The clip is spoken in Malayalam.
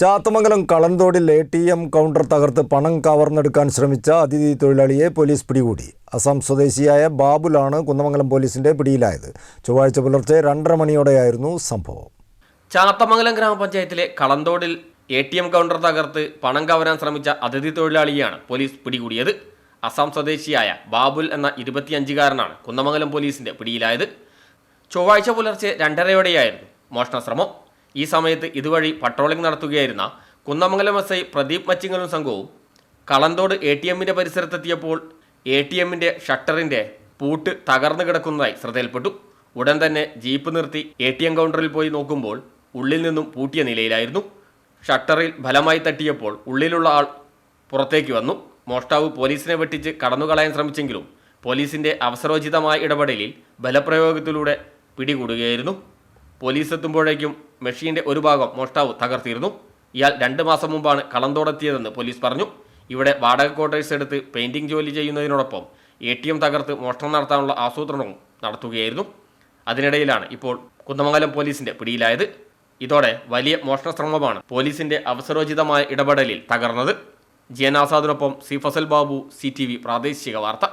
ചാത്തമംഗലം കളന്തോടിൽ എ ടി എം കൗണ്ടർ തകർത്ത് പണം കവർന്നെടുക്കാൻ ശ്രമിച്ച അതിഥി തൊഴിലാളിയെ പോലീസ് പിടികൂടി. അസം സ്വദേശിയായ ബാബുലാണ് കുന്നമംഗലം പോലീസിന്റെ പിടിയിലായത്. ചൊവ്വാഴ്ച പുലർച്ചെ രണ്ടര മണിയോടെയായിരുന്നു സംഭവം. ചാത്തമംഗലം ഗ്രാമപഞ്ചായത്തിലെ കളന്തോടിൽ എ ടി എം കൗണ്ടർ തകർത്ത് പണം കവരാൻ ശ്രമിച്ച അതിഥി തൊഴിലാളിയാണ് പോലീസ് പിടികൂടിയത്. അസം സ്വദേശിയായ ബാബുൽ എന്ന ഇരുപത്തിയഞ്ചുകാരനാണ് കുന്നമംഗലം പോലീസിന്റെ പിടിയിലായത്. ചൊവ്വാഴ്ച പുലർച്ചെ രണ്ടരയോടെയായിരുന്നു മോഷണശ്രമം ഈ സമയത്ത് ഇതുവഴി പട്രോളിംഗ് നടത്തുകയായിരുന്ന കുന്നമംഗലം എസ് ഐ പ്രദീപ് മച്ചിങ്ങലും സംഘവും കളന്തോട് എ ടി എമ്മിന്റെ പരിസരത്തെത്തിയപ്പോൾ എ ടി എമ്മിന്റെ ഷട്ടറിന്റെ പൂട്ട് തകർന്നു കിടക്കുന്നതായി ശ്രദ്ധയിൽപ്പെട്ടു. ഉടൻ തന്നെ ജീപ്പ് നിർത്തി എ ടി എം കൗണ്ടറിൽ പോയി നോക്കുമ്പോൾ ഉള്ളിൽ നിന്നും പൂട്ടിയ നിലയിലായിരുന്നു. ഷട്ടറിൽ ഫലമായി തട്ടിയപ്പോൾ ഉള്ളിലുള്ള ആൾ പുറത്തേക്ക് വന്നു. മോഷ്ടാവ് പോലീസിനെ വെട്ടിച്ച് കടന്നുകളയാൻ ശ്രമിച്ചെങ്കിലും പോലീസിന്റെ അവസരോചിതമായ ഇടപെടലിൽ ബലപ്രയോഗത്തിലൂടെ പിടികൂടുകയായിരുന്നു. പോലീസ് എത്തുമ്പോഴേക്കും മെഷീന്റെ ഒരു ഭാഗം മോഷ്ടാവ് തകർത്തിരുന്നു. ഇയാൾ രണ്ട് മാസം മുമ്പാണ് കളന്തോടെത്തിയതെന്ന് പോലീസ് പറഞ്ഞു. ഇവിടെ വാടക ക്വാർട്ടേഴ്സ് എടുത്ത് പെയിന്റിംഗ് ജോലി ചെയ്യുന്നതിനോടൊപ്പം എ ടി എം തകർത്ത് മോഷണം നടത്താനുള്ള ആസൂത്രണവും നടത്തുകയായിരുന്നു. അതിനിടയിലാണ് ഇപ്പോൾ കുന്ദമംഗലം പോലീസിന്റെ പിടിയിലായത്. ഇതോടെ വലിയ മോഷണ ശ്രമമാണ് പോലീസിന്റെ അവസരോചിതമായ ഇടപെടലിൽ തകർന്നത്. ജിയൻ ആസാദിനൊപ്പം സി ഫസൽ ബാബു സി പ്രാദേശിക വാർത്ത.